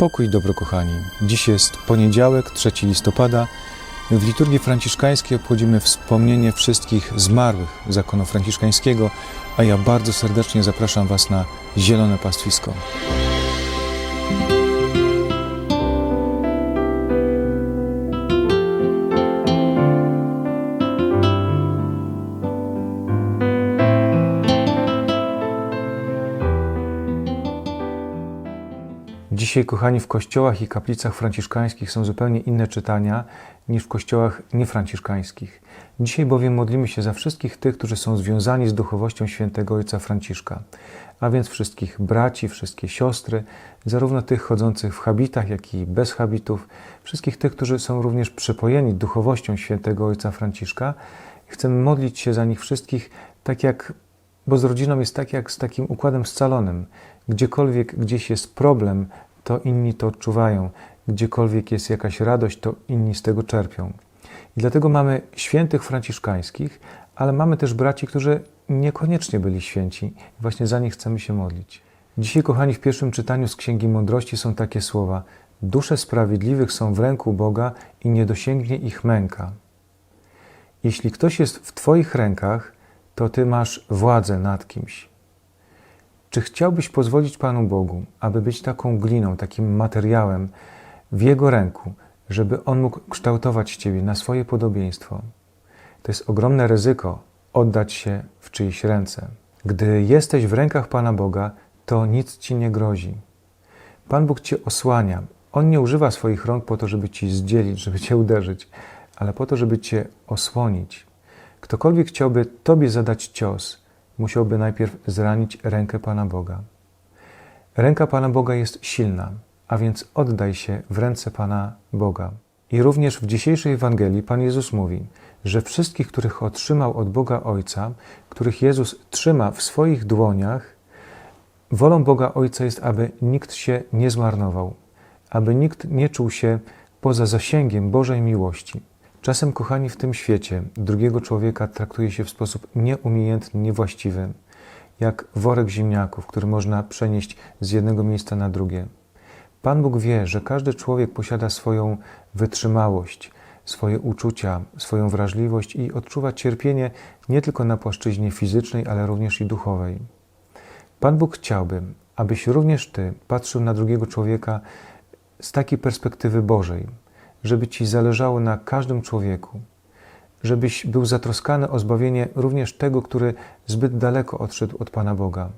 Pokój dobro kochani. Dziś jest poniedziałek, 3 listopada. W liturgii franciszkańskiej obchodzimy wspomnienie wszystkich zmarłych zakonu franciszkańskiego, a ja bardzo serdecznie zapraszam Was na Zielone Pastwisko. Dzisiaj, kochani, w kościołach i kaplicach franciszkańskich są zupełnie inne czytania niż w kościołach niefranciszkańskich. Dzisiaj bowiem modlimy się za wszystkich tych, którzy są związani z duchowością świętego Ojca Franciszka, a więc wszystkich braci, wszystkie siostry, zarówno tych chodzących w habitach, jak i bez habitów, wszystkich tych, którzy są również przepojeni duchowością świętego Ojca Franciszka. Chcemy modlić się za nich wszystkich, tak jak, bo z rodziną jest tak jak z takim układem scalonym. Gdziekolwiek gdzieś jest problem, to inni to odczuwają. Gdziekolwiek jest jakaś radość, to inni z tego czerpią. I dlatego mamy świętych franciszkańskich, ale mamy też braci, którzy niekoniecznie byli święci. Właśnie za nich chcemy się modlić. Dzisiaj, kochani, w pierwszym czytaniu z Księgi Mądrości są takie słowa: Dusze sprawiedliwych są w ręku Boga i nie dosięgnie ich męka. Jeśli ktoś jest w Twoich rękach, to Ty masz władzę nad kimś. Czy chciałbyś pozwolić Panu Bogu, aby być taką gliną, takim materiałem w Jego ręku, żeby On mógł kształtować Ciebie na swoje podobieństwo? To jest ogromne ryzyko oddać się w czyjeś ręce. Gdy jesteś w rękach Pana Boga, to nic Ci nie grozi. Pan Bóg Cię osłania. On nie używa swoich rąk po to, żeby Ci zdzielić, żeby Cię uderzyć, ale po to, żeby Cię osłonić. Ktokolwiek chciałby Tobie zadać cios, musiałby najpierw zranić rękę Pana Boga. Ręka Pana Boga jest silna, a więc oddaj się w ręce Pana Boga. I również w dzisiejszej Ewangelii Pan Jezus mówi, że wszystkich, których otrzymał od Boga Ojca, których Jezus trzyma w swoich dłoniach, wolą Boga Ojca jest, aby nikt się nie zmarnował, aby nikt nie czuł się poza zasięgiem Bożej miłości. Czasem, kochani, w tym świecie drugiego człowieka traktuje się w sposób nieumiejętny, niewłaściwy, jak worek ziemniaków, który można przenieść z jednego miejsca na drugie. Pan Bóg wie, że każdy człowiek posiada swoją wytrzymałość, swoje uczucia, swoją wrażliwość i odczuwa cierpienie nie tylko na płaszczyźnie fizycznej, ale również i duchowej. Pan Bóg chciałby, abyś również Ty patrzył na drugiego człowieka z takiej perspektywy Bożej, żeby Ci zależało na każdym człowieku, żebyś był zatroskany o zbawienie również tego, który zbyt daleko odszedł od Pana Boga.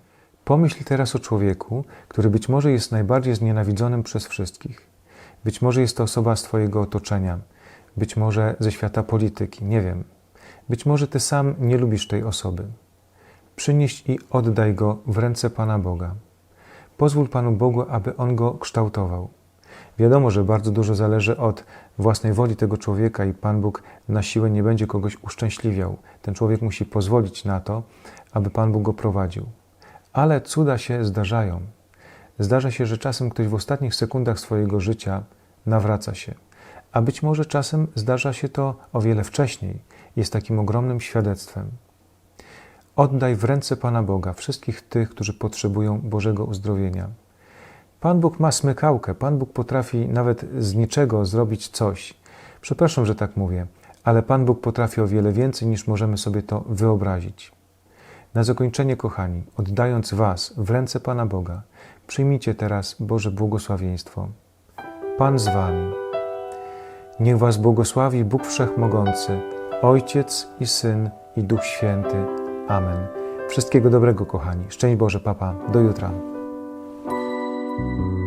Pomyśl teraz o człowieku, który być może jest najbardziej znienawidzonym przez wszystkich. Być może jest to osoba z Twojego otoczenia, być może ze świata polityki, nie wiem. Być może Ty sam nie lubisz tej osoby. Przynieś i oddaj go w ręce Pana Boga. Pozwól Panu Bogu, aby On go kształtował. Wiadomo, że bardzo dużo zależy od własnej woli tego człowieka i Pan Bóg na siłę nie będzie kogoś uszczęśliwiał. Ten człowiek musi pozwolić na to, aby Pan Bóg go prowadził. Ale cuda się zdarzają. Zdarza się, że czasem ktoś w ostatnich sekundach swojego życia nawraca się. A być może czasem zdarza się to o wiele wcześniej. Jest takim ogromnym świadectwem. Oddaj w ręce Pana Boga wszystkich tych, którzy potrzebują Bożego uzdrowienia. Pan Bóg ma smykałkę, Pan Bóg potrafi nawet z niczego zrobić coś. Przepraszam, że tak mówię, ale Pan Bóg potrafi o wiele więcej niż możemy sobie to wyobrazić. Na zakończenie, kochani, oddając Was w ręce Pana Boga, przyjmijcie teraz Boże błogosławieństwo. Pan z Wami. Niech Was błogosławi Bóg Wszechmogący, Ojciec i Syn i Duch Święty. Amen. Wszystkiego dobrego, kochani. Szczęść Boże, Papa. Do jutra. Thank you.